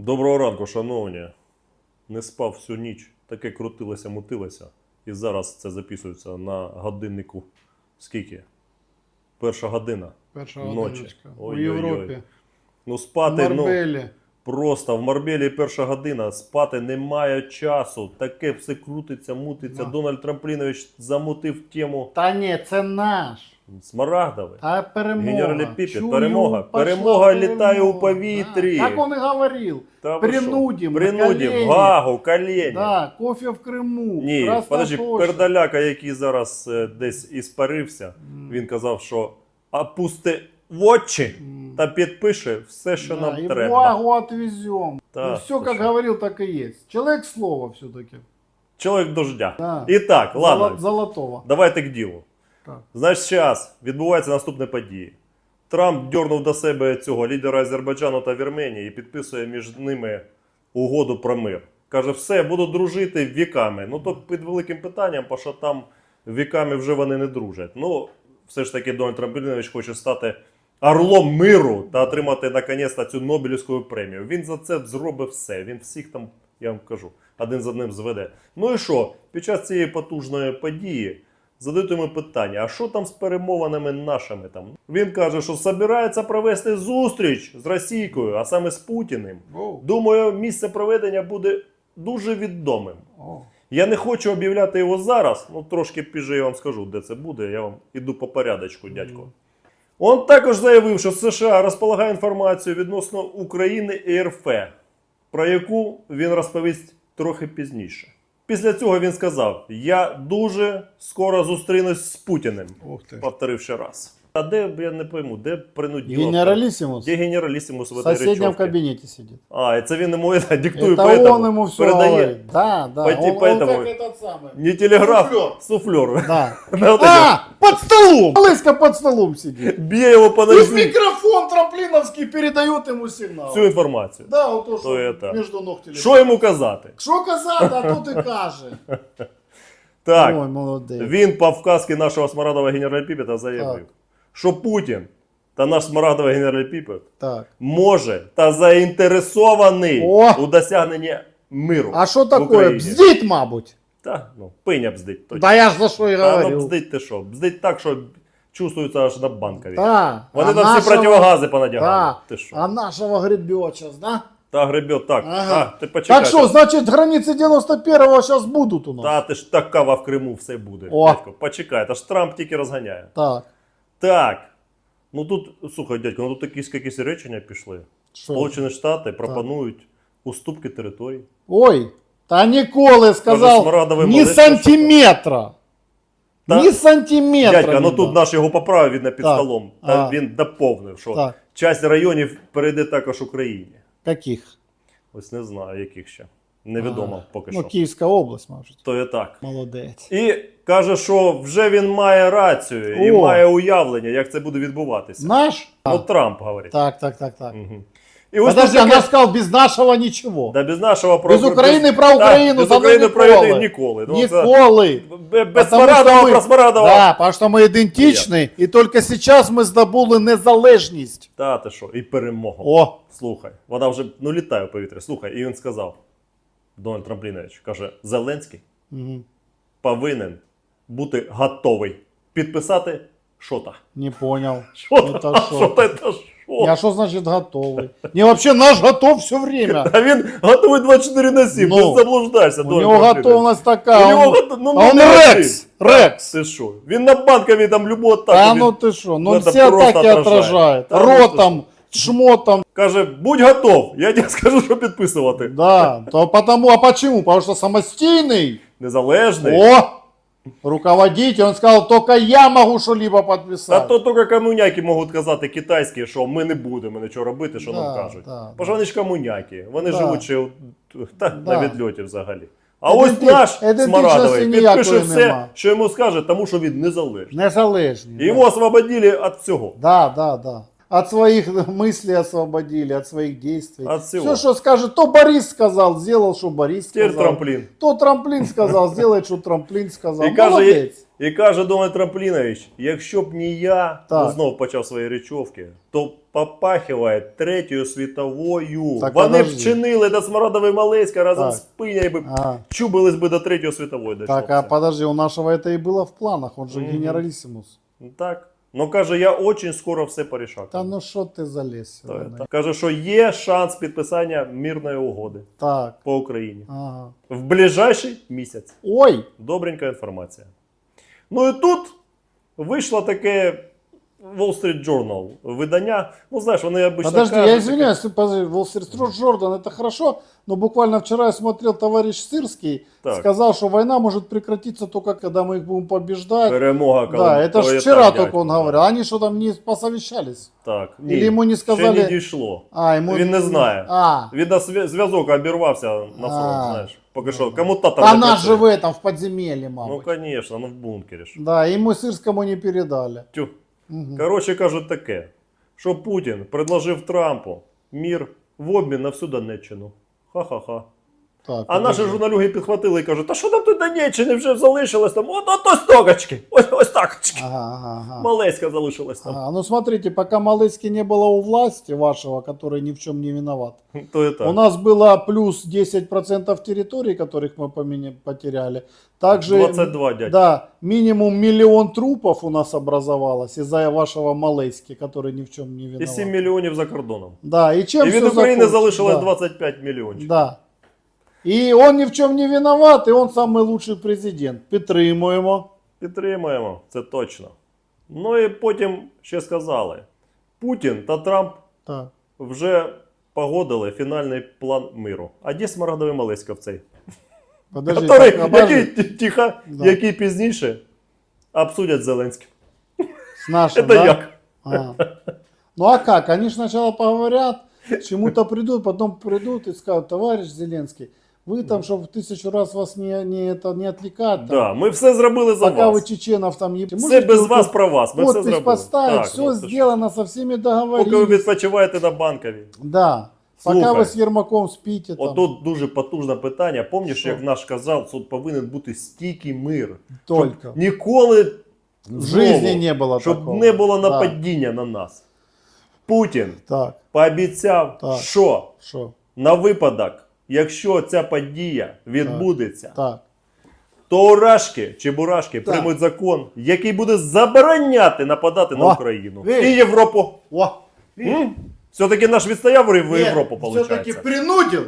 Доброго ранку, шановні. Не спав всю ніч, таке крутилося, мутилося. І зараз це записується на годиннику. Скільки? Перша година. Перша Ночі. годиночка. У. Європі. Ну, спати, ну, Марбелі. просто в Марбелі перша година. Спати немає часу. Таке все крутиться, мутиться. Да. Дональд Трамплінович замутив тему Та ні, це наш. Смарагдовий. Та перемога. Генералі Піпі, Чую, перемога. пошла Перемога літає у перемога. повітрі. Да. Как он и говорил. Та ви що? Принудім, на Принудім, колені. Гагу, колені. Да, кофе в Криму. Ні, подожди, пердаляка, який зараз е, десь іспарився, він казав, що опусти в очі та підпише все, що Да, нам и треба. влагу отвезем. Да, и все, ты как говорил, так и есть. Человек слова все-таки. Чоловік дождя. Да. І так, ладно, Золотого. давайте к ділу. Так. Значить, зараз відбуваються наступні події. Трамп дьорнув до себе цього лідера Азербайджану та Вірменії і підписує між ними угоду про мир. Каже, все, буду дружити віками. Ну то під великим питанням, бо що там віками вже вони не дружать. Ну, все ж таки, Дональд Трамплінович хоче стати орлом миру та отримати наконець цю Нобелівську премію. Він за це зробить все. Він всіх там, я вам кажу, один з одним зведе. Ну і що? Під час цієї потужної події задають йому питання: а що там з перемовинами нашими там? Він каже, що збирається провести зустріч з Російкою, а саме з Путіним. Оу. Думаю, місце проведення буде дуже відомим. О. Я не хочу об'являти його зараз, ну трошки пізже я вам скажу, де це буде. Я вам іду по порядочку, дядько. Он також заявив, що США розполагає інформацією відносно України і РФ, про яку він розповість трохи пізніше. Після цього він сказав: Я дуже скоро зустрінусь з Путіним. повторивши. Повторив ще раз. А де я не пойму, де принуділо? Генералиссимус Де генералісімус в в этой соседнем речовці? кабинете сидит. А, і це він йому это, диктує, Это поэтому он ему все передає. говорит. Да, да. Пойти он, он поэтому- как этот самый. Не телеграф, Суфлер. суфлер. Да. Да, вот А, под столом! Лыска под столом сидит. эти. Бей его по И в ноге. микрофон трамплиновский передает ему сигнал. Всю інформацію. Да, вот то, То что это. между ног телефон. Що йому казати? Що казати, а то ти каже. Так, Ой, молодець. він по вказці нашого смарагдового генерала Піпета заявив, Так. що Путін та наш смарагдовий генерал Піпет Так. може та заінтересований О! у досягненні миру. А що таке? Бздить, мабуть. Та, ну, пиня бздить точно. Да я ж за що і Та, ну, бздить ти що? Бздить так, що чувствується аж на банковій. Да. Вони а там всі нашого- противогази понадягали. Ти що? А нашого гребет сейчас, да? Та гребет так. Ага. А, ти почекай. Так що, значить, границі 91-го зараз будуть у нас. Та ти ж так кава в Криму все буде. О. Дядько, почекай, та ж Трамп тільки розганяє. Так. Так. Ну тут, слухай, дядько, ну тут якісь, якісь речення пішли. Що? Сполучені Штати пропонують уступки територій. Ой, та ніколи сказав, ні малець, сантиметра. Та- Ні сантиметра. Дядька, ну тут наш його поправив він під Так. столом. Та А. він доповнив, що Так. часть районів перейде також Україні. Каких? Ось не знаю, яких ще. Невідомо А, поки Ну, що. Київська область, може. То є так. Молодець. І каже, що вже він має рацію і О. має уявлення, як це буде відбуватися. Наш? Ну, Трамп говорить. Так, так, так, так. Мгм. І ось Подожди, тут она таке- сказал, без нашего ничего. Да, без нашого про Без України про Так, Україну без та України ніколи. про Україну ніколи. Ну, це- Николы. Б- Без Потому Смарадова що ми- про Смарадова. Да, потому что мы идентичны, и только сейчас мы здобули незалежність. Та ти що, і перемогу. О, Слухай, вона вже ну літає в повітрі. Слухай, і він сказав: Дональд Трамплінович каже: Зеленський Мгм. повинен бути готовий підписати що-то. не понял. Що-то, Это а що? що-то, це що? Я что значит готовый? Не, вообще наш готов все время. А він готовий 24 на 7, Ну, ти заблуждаєшся. У Дональд него Трамплінович. готовность У такая. нього он- гото- ну, А ну, он не Рекс, один. Рекс. Ти що? Він на банковій там любого А атаку. ну він ты что? Ну это все просто атаки отражает. отражает. Да, Ротом, шмотом. Каже, будь готов, я тебе скажу, що підписувати. Да, то потому, а почему? Потому что самостийный. Незалежний. О! Руководитель, он сказал, только я могу что-либо А подписать. то тільки комуняки можуть казати китайські, що ми не будемо нічого робити, що нам Да, кажуть. да, Бо ж вони ж комуняки, вони Да. живуть ще от- та, Да. на відльоті взагалі. А ось Іденти- наш ідентичності Смарадовий ніякої підпише все, нема. що йому скаже, тому що він незалежний. Незалежний. І Його освободили від всього. Да, да, да. от своих мыслей освободили, от своих действий. От всего. Все, что скажет, то Борис сказал, сделал, что Борис Теперь сказал. трамплин. То трамплин сказал, сделает, что трамплин сказал. І каже, Молодець. і каже Дональд Трамплінович, якщо б не я, Так. ну, знов почав свої речовки, то попахиває Третьою світовою. Так, Вони б подожди. вчинили до Смородової Малеська разом Так. з Пиняю би А, чубились би до Третьої світової. дійшло так, а все. подожди, у нашего это и было в планах, он же Мгм. генералиссимус. Так. Ну каже, я очень скоро все порішав. Та ну що ти заліз? Та, та. Каже, що є шанс підписання мирної угоди Так, по Україні ага. в ближайший місяць. Ой, Добренька інформація. Ну і тут вийшло таке Wall Street Journal видання. Ну, знаєш, вони обично подожди, кажуть, я извиняюсь, ты подожди, Wall Street Jordan, это хорошо, но буквально вчера я смотрел товарищ Сырский, Так. сказал, что война может прекратиться только когда мы их будем побеждать. Перемога коли- Да, это коли же так, вчера дядько. только он говорил. Они что там не посовещались? Так, ні, Или ему не ще сказали- не дійшло. А, ему... Він не знає. А, Видно, зв'я- зв'язок обірвався на фронт, А. знаєш. Поки що комутатор а не наш же працює. в этом, в подземелье, Ну, мабуть. звісно, ну в бункері ж. Да, ему Сырскому не передали. Тю. Мгм. Коротше кажуть таке, що Путін предложив Трампу мір в обмін на всю Донеччину. Ха-ха-ха. Так, А наші подожди. журналюги підхватили і кажуть, та що там тут Донеччини вже залишилось там? От от ось токочки, ось ось такочки. Ага, ага, ага. Малеська залишилась там. Ага, ну смотрите, пока Малыцкий не было у власти вашего, который ни в чем не виноват, То і так. у нас было плюс 10% территорий, которых мы поменя- потеряли. Также, 22, дядь. да, минимум миллион трупов у нас образовалось из-за вашего Малыцки, который ни в чем не І виноват. 7 мільйонів за кордоном. Да, и чем І від всё України закончилось? залишилось да. 25 мільйонів. Да. И он ни в чем не виноват, и он самый лучший президент. Підтримуємо. Підтримуємо, це точно. Ну і потім ще сказали: Путін та Трамп Так. вже погодили фінальний план миру. А де Смарагдовий Малеська в цей? Подожди, Который, так, який, тихо, Да. який пізніше обсудять Зеленським. С нашим, Це да? як? А. Ну а как? Они же сначала поговорят, к чему-то придут, потом придут и скажут, товарищ Зеленский, вы там, чтобы в тысячу раз вас не, не, это, не отвлекать, там, Да, ми все зробили за пока вы вас. чеченов там еб- Все Можете без вот вас тут про вас. Ми все Подпись зробили. поставить, Так, все ну, це ж- сделано, со всеми Поки ви договорились. відпочиваєте на банковій. Да. Слухай. Пока вы с Ермаком спите там. Отут дуже потужне питання. Пам'ятаєш, Що? як наш казав, тут повинен бути стійкий мир. Только. Щоб ніколи В знову, жизни не было щоб такого. не було Да. нападіння на нас. Путін Так, пообіцяв, Так. що что? на випадок, якщо ця подія відбудеться, Так. то урашки чи бурашки Так. приймуть закон, який буде забороняти нападати на О, Україну видиш? і Європу. О, М? Все-таки наш відстояв в Європу, все-таки виходить. принудил.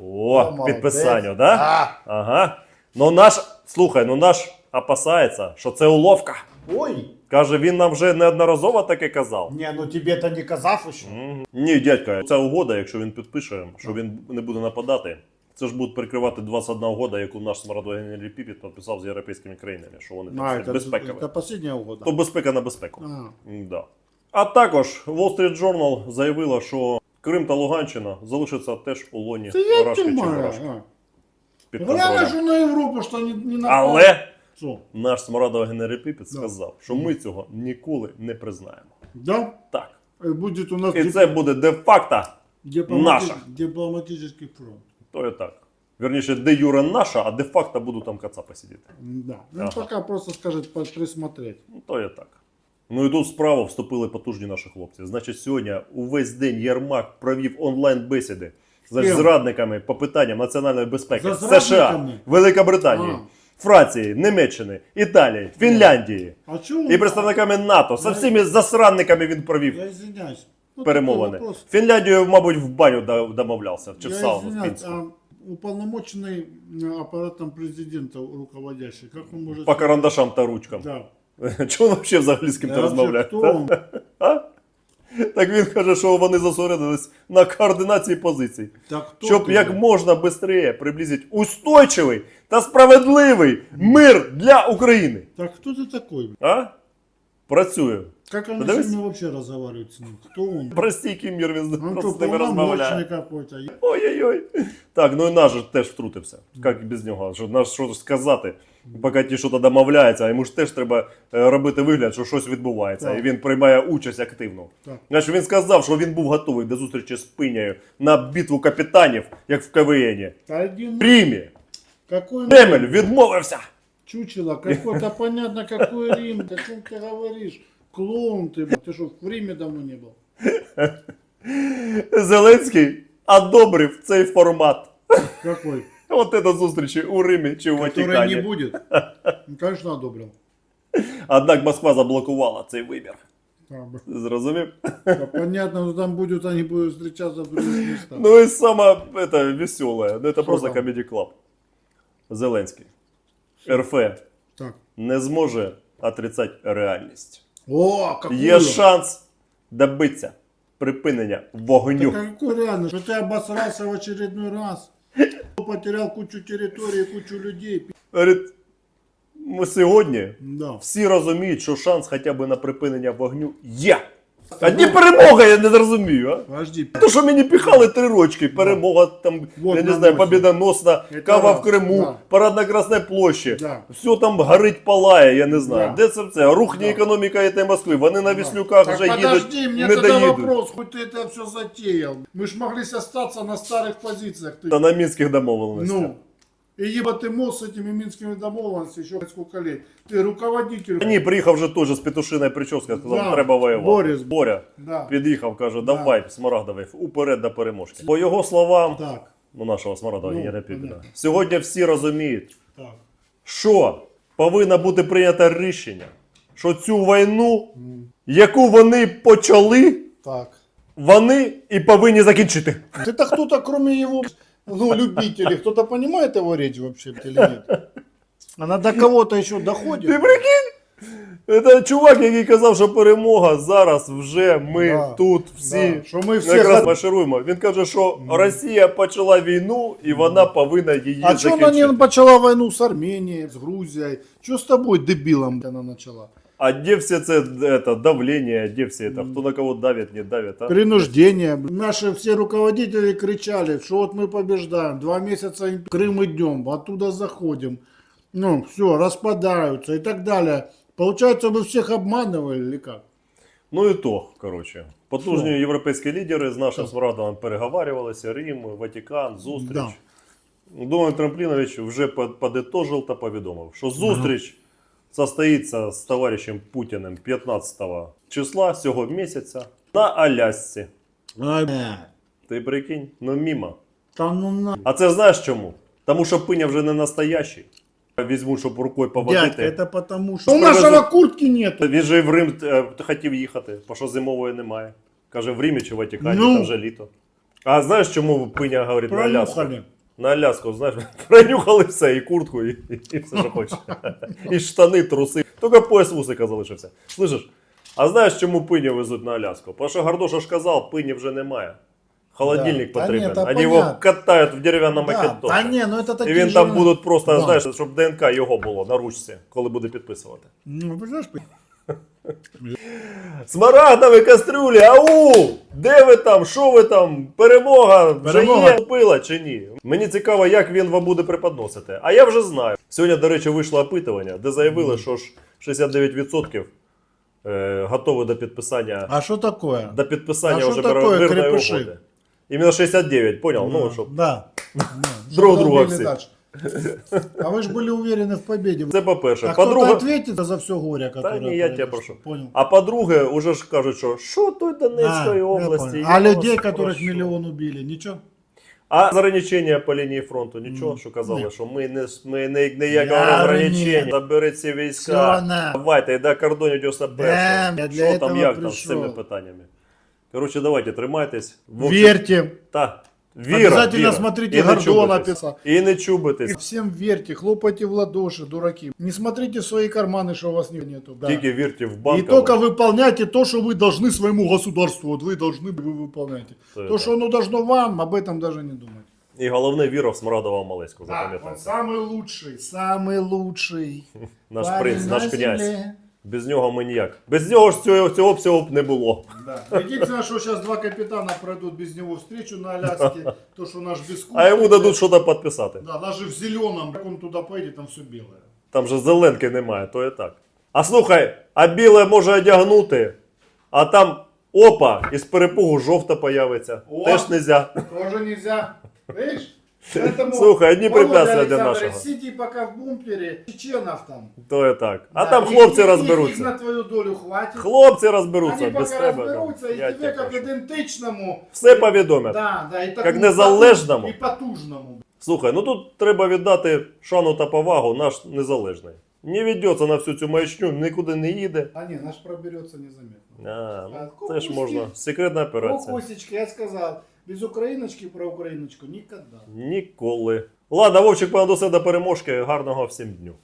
О, молодець. підписанню, да? А. Ага. Ну наш, слухай, ну наш опасається, що це уловка. Ой. Каже, він нам вже неодноразово таке казав. Не, ну тебе-то не казав еще. Мгм. Ні, дядька, ця угода, якщо він підпише, що він не буде нападати, це ж будуть прикривати 21 угода, яку наш смарадовий Генрі Піпіт підписав з європейськими країнами, що вони А, там это, безпекові. это последняя угода. То безпека на безпеку. А. Да. А також Wall Street Journal заявила, що Крим та Луганщина залишаться теж у лоні Ты я Рашки чи понимаю. Мурашки під Главное, контролем. что на Европу, что не, не напал. Але Что? наш смарадовий Генрі Піпіт сказав, що ми цього ніколи не признаємо. Да? Так. И Будет у нас І це буде де-факто наша. дипломатический фронт. То і так. Вірніше, де Юра наша, а де факто буду там кацапа сидіти. Да. Ну, Ага. пока просто скажет по- присмотреть. Ну, то і так. Ну і тут в справу вступили потужні наші хлопці. Значить, сьогодні увесь день Єрмак провів онлайн-бесіди з радниками по питанням національної безпеки За США. Великобританії, А. Франції, Німеччини, Італії, Фінляндії А чего? і представниками НАТО. Со всіми засранниками він провів Я извиняюсь. Ну, перемовини. Фінляндію, мабуть, в баню до- домовлявся, чи в сауну в Пінську. уполномоченный э, аппаратом президента руководящий, как он может... По карандашам та ручкам. Да. Чого він взагалі взагалі з ким-то Да, вообще, кто он? А? Так він каже, що вони зосередились на координації позицій. Так хто Щоб ти? як можна швидше приблизити устойчивий та справедливий мир для України. Так хто ти такий? А? Працює. Как они Подавись. с ними вообще разговаривают с ним? Кто он? Простійкий мір він Он з ними розмовляє. полномочный какой-то? Ой-ой-ой. Так, ну і наш же теж втрутився. Як без нього? Що наш що сказати? Поки ті, що то домовляються, а йому ж теж треба е, робити вигляд, що щось відбувається. Так. І він приймає участь активно. Так. Значить, він сказав, що він був готовий до зустрічі з пинею на битву капітанів, як в КВН. Да иди В на- Римі. Какой Кремль відмовився. чучело? Какой-то понятно, какой Рим. О чем ты говоришь? Клоун ты, блядь. Ты что, в Риме давно не был? Зеленський одобрив цей формат. Какой? От це зустрічі у Римі чи в Который не Ватикані. будет? Ну, конечно, одобрил. Однак Москва заблокувала цей вибір. Да, б- Зрозумів? да, Понятно, но там будут, они будут встречаться в других местах. Ну и самое это веселое, ну это просто там? комедий клаб. Зеленський. РФ Так. не зможе отрицати реальність. О, какой Є шанс добитися припинення вогню. какой реально? Что ты обосрался в очередной раз? Потерял кучу территории, кучу людей. Говорить, ми сьогодні Да. всі розуміють, що шанс хоча б на припинення вогню є. А де перемога, я не зрозумію, а? Подожди. То, що мені піхали три рочки, перемога там, Вот я не на знаю, носі. побідоносна, Это кава раз, в Криму, да. парад на Красній площі. Да. Все там горить, палає, я не знаю. Да. Де це це? Рухні Да. економіка цієї Москви. Вони на Віслюках Так вже подожди, їдуть, мне не тогда доїдуть. вопрос, хоть ты это все затеял. Мы ж могли остаться на старых позициях. Ты. Та на мінських домовленостях. Ну, и ебать ты мол с этими минскими домовленностями еще сколько лет. Ты руководитель. Ні, приїхав вже теж з петушиною прическою, сказав, Да. треба воювати. Борис. Боря Да. під'їхав, каже, давай, Смарагдовий, уперед до переможки. По його словам, Так, ну нашого Смарагдова, Ну, Геннадія Піпіна, понятно. сьогодні всі розуміють, так. що повинно бути прийнято рішення, що цю війну, яку вони почали, Так. вони і повинні закінчити. Это кто-то, кроме его ну, любителей, кто-то понимает его речь вообще или нет? Она до кого-то еще доходит? Ти прикинь? Це чувак, який казав, що перемога зараз вже ми Да, тут всі Да, что мы все... якраз за- маршируємо. Він каже, що Росія почала війну і вона повинна її А что она закінчити. не начала войну с Арменией, с Грузией? Что с тобой, дебилом, она начала? А де все це это, давлення, де все це? Хто на кого давить, не давить, а? Принуждение. Наши все руководители кричали, что вот мы побеждаем, два месяца им Крым идем, оттуда заходим. Ну, все, распадаются и так далее. Получается, вы всех обманывали или как? Ну і то, коротше. Потужні Що? європейські лідери з нашим Що? Смрадовим переговарювалися, Рим, Ватикан, зустріч. Да. Дональд Трамплінович вже под- подытожил та повідомив, що зустріч состоїться з товаришем Путіним 15 числа цього місяця на Алясці. Ай, Ти прикинь, ну мімо. Та ну на. А це знаєш чому? Тому що пиня вже не настоящий. Візьму, щоб рукою Дядька, поводити. это потому что... У Привезу- нашего куртки нету. Він же і в Рим е, хотів їхати, бо що зимової немає. Каже, в Римі чи Ватикані, Ну. там вже літо. А знаєш, чому пиня говорить на Аляску? Пронюхали. На Аляску, знаєш, пронюхали все, і куртку, і, і все, що хочеш. І штани, труси. Тільки пояс вусика залишився. Слышиш? А знаєш, чому пині везуть на Аляску? Тому що Гардоша ж казав, пині вже немає. Холодильник Да. Та потрібен. ні, та Вони його понятно. катають в дерев'яному Да, макінтоші. та ні, ну это І такие він же- там будуть просто, Да. знаєш, щоб ДНК його було на ручці, коли буде підписувати. Ну, вы знаешь, Смарагдові кастрюлі, ау! Де ви там? Що ви там? Перемога вже є купила чи ні? Мені цікаво, як він вам буде преподносити. А я вже знаю. Сьогодні, до речі, вийшло опитування, де заявили, що ж 69% е, готові до підписання, а что такое? до підписання А що вже таке? мирної Крепиши. угоди. Іменно 69, понял? Ну, щоб Да. Друг друга долбили все. дальше. А вы же были уверены в победе. це по-перше. А кто-то По-друге, ответит за все горе, та которое ні, я тебе произошло. прошу. Понял. А по-друге, уже ж кажуть, що що той Донецької А, я області. понял. я А вас людей, которых прошу. миллион убили, ничего? А ограничення по лінії фронту нічого, М, що казали, ні. що ми не ми не ніякого Я ограничення. ні. Заберіть ці війська. Всё, на. Давайте, і до кордонів 91 Да, я для Що там, этого як там з прийшов. цими питаннями? Коротше, давайте, тримайтесь. В общем, Верьте. Та, віра, Обязательно віра. смотрите І не Гордона чубитесь. писал. І не И чубитесь. всем верьте, хлопайте в ладоши, дураки. Не смотрите в свои карманы, что у вас не- нету. Да. Тільки вірте в И банк. только выполняйте то, что вы должны своему государству. Вот вы должны, вы выполняете. То То, это. что оно должно вам, об этом даже не думать. І головне віра в Смрадова Малеську, Да, он запам'ятайте. самый лучший, самый лучший. Наш парень принц, на наш князь. земле. Без нього ми ніяк. Без нього ж цього, цього всього б не було. Да. Единственное, что сейчас два капитана пройдут без него встречу на Аляске, то, что наш без А йому дадуть щось підписати. Да, даже в зеленом, как он туда поедет, там все белое. Там же зеленки немає, то і так. А слухай, а біле може одягнути, а там опа, із перепугу жовта появиться. О! Теж нельзя. Тоже нельзя. Видишь? Поэтому, Слухай, одні Володя препятствия для Александрович, нашого. Сиди пока в бункере, чеченов там. То і так. А Да, там их- хлопці Их розберуться. на твою долю хватит. Хлопці розберуться Они без пока тебе. разберутся, ну, и я тебе тебе как прошу. идентичному. Все повідомлять. Да, да, и Как такому незалежному. И потужному. Слухай, ну тут треба віддати шану та повагу наш незалежний. Не ведеться на всю цю маячню, нікуди не їде. А не, наш проберется незаметно. А, ну, це ж можна. Секретна операція. Кукусечка, я сказал, без україночки про україночку ніколи. Ніколи. Ладно, Вовчик, себе до переможки. Гарного всім дню.